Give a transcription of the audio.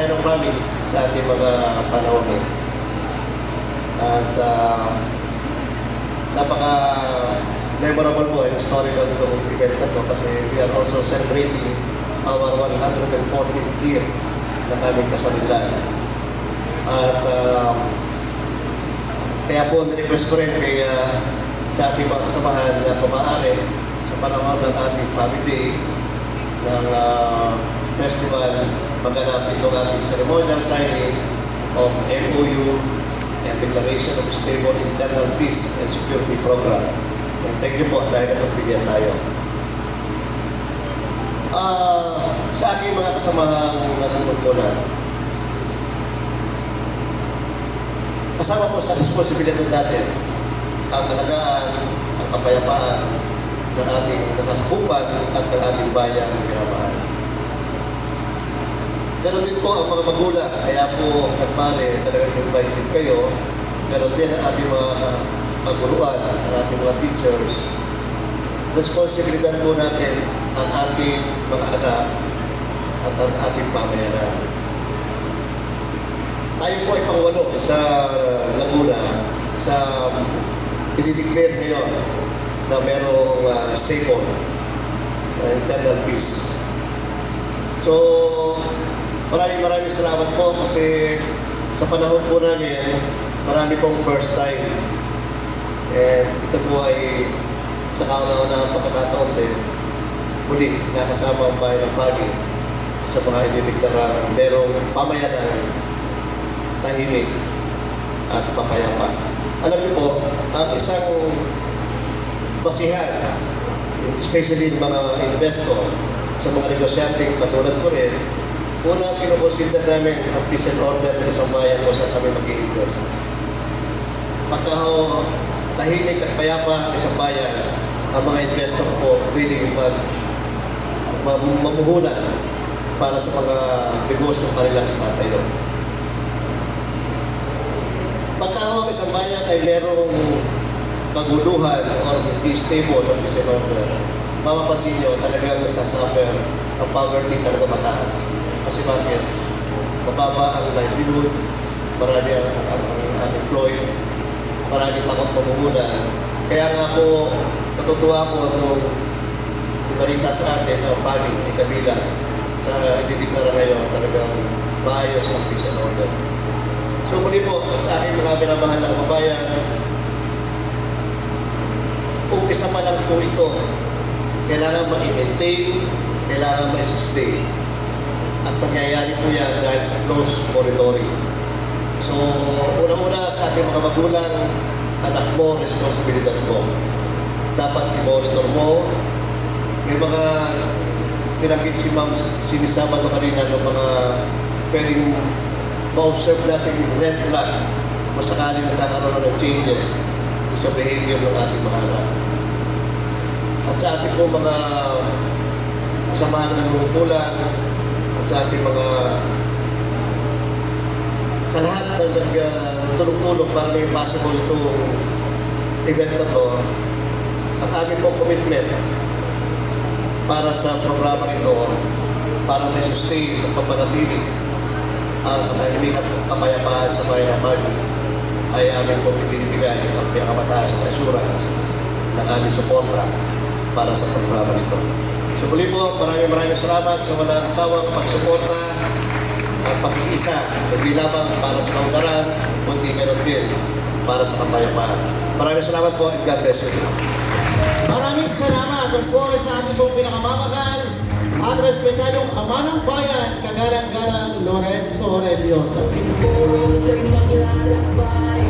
bayan ng family sa ating mga panawangin. At uh, napaka memorable po and historical itong event na to kasi we are also celebrating our 114th year ng aming kasalinlan. At uh, kaya po nirequest ko rin kay uh, sa ating mga kasamahan na kumaari sa panahon ng ating Family Day ng uh, festival maganap itong ating ceremonial signing of MOU and Declaration of Stable Internal Peace and Security Program. And thank you po dahil napagbigyan tayo. Ah, sa aking mga kasamahang natutungkulan, kasama po sa responsibilidad natin ang alagaan, ang kapayapaan ng ating nasasakupan at ng ating bayan ng. Ganon din po ang mga magulang, kaya po nagmane talagang invited kayo. Ganon din ang ating mga kaguruan, ang ating mga teachers. Responsibilidad po natin ang ating mga anak at ang ating pamayanan. Tayo po ay pangwalo sa Laguna sa i-declare ngayon na merong uh, stable na internal peace. So, maraming maraming salamat po kasi sa panahon po namin, marami pong first time. And ito po ay sa kauna-unahang pagkakataon din, muli nakasama ang bayan ng Pagi sa mga idideklara merong pamayanan tahimik at papayapa. Alam niyo po, ang isang basihan, especially mga investor, sa mga negosyanteng katulad ko rin, una kinukonsider namin ang peace and order ng isang bayan kung saan kami mag-i-invest. Pagka ho, tahimik at payapa ang isang bayan, ang mga investor po willing mag mam- mamuhunan para sa mga negosyo kanilang itatayo. Pagka ho ang isang bayan ay merong kaguluhan or hindi stable or peace and order, mapapansin nyo talagang nagsasuffer ang poverty talaga mataas. Kasi bakit? Mababa ang livelihood, marami ang, ang, ang unemployed, marami takot pamumulan. Kaya nga po, natutuwa ko nung ibalita sa atin na family ay kabilang sa idideklara ngayon talagang maayos ang peace and order. So muli po, sa aking mga minamahal na kababayan, umpisa pa lang po ito, kailangan ma-maintain, kailangan ma-sustain. At mangyayari po yan dahil sa close monitoring. So, unang-una sa ating mga magulang, anak mo, responsibilidad mo. Dapat i-monitor mo. May mga pinakit si Ma'am sinisama to kanina ng mga pwedeng ma-observe natin yung red flag kung sakaling nagkakaroon ng changes sa behavior ng ating mga anak. At sa ating po mga kasamahan ng lumupulan at sa ating mga sa lahat ng nagtulong-tulong para may possible itong event na to, ang aming pong commitment para sa programa ito para may sustain at papanatili ang katahimikan at kapayapaan sa bayan ng Baguio ay aming pong ibinibigay ang pinakamataas na assurance ng aming suporta para sa programa nito. So muli po, maraming maraming salamat sa walang sawang pagsuporta at pakikiisa, hindi lamang para sa kaunlaran, kundi meron din para sa kapayapaan. Maraming salamat po and God bless you. Maraming salamat, of course, sa ating pong pinakamamahal at respetadong ama ng bayan, kagalang-galang Lorenzo Reliosa. Puro sa maglalakbay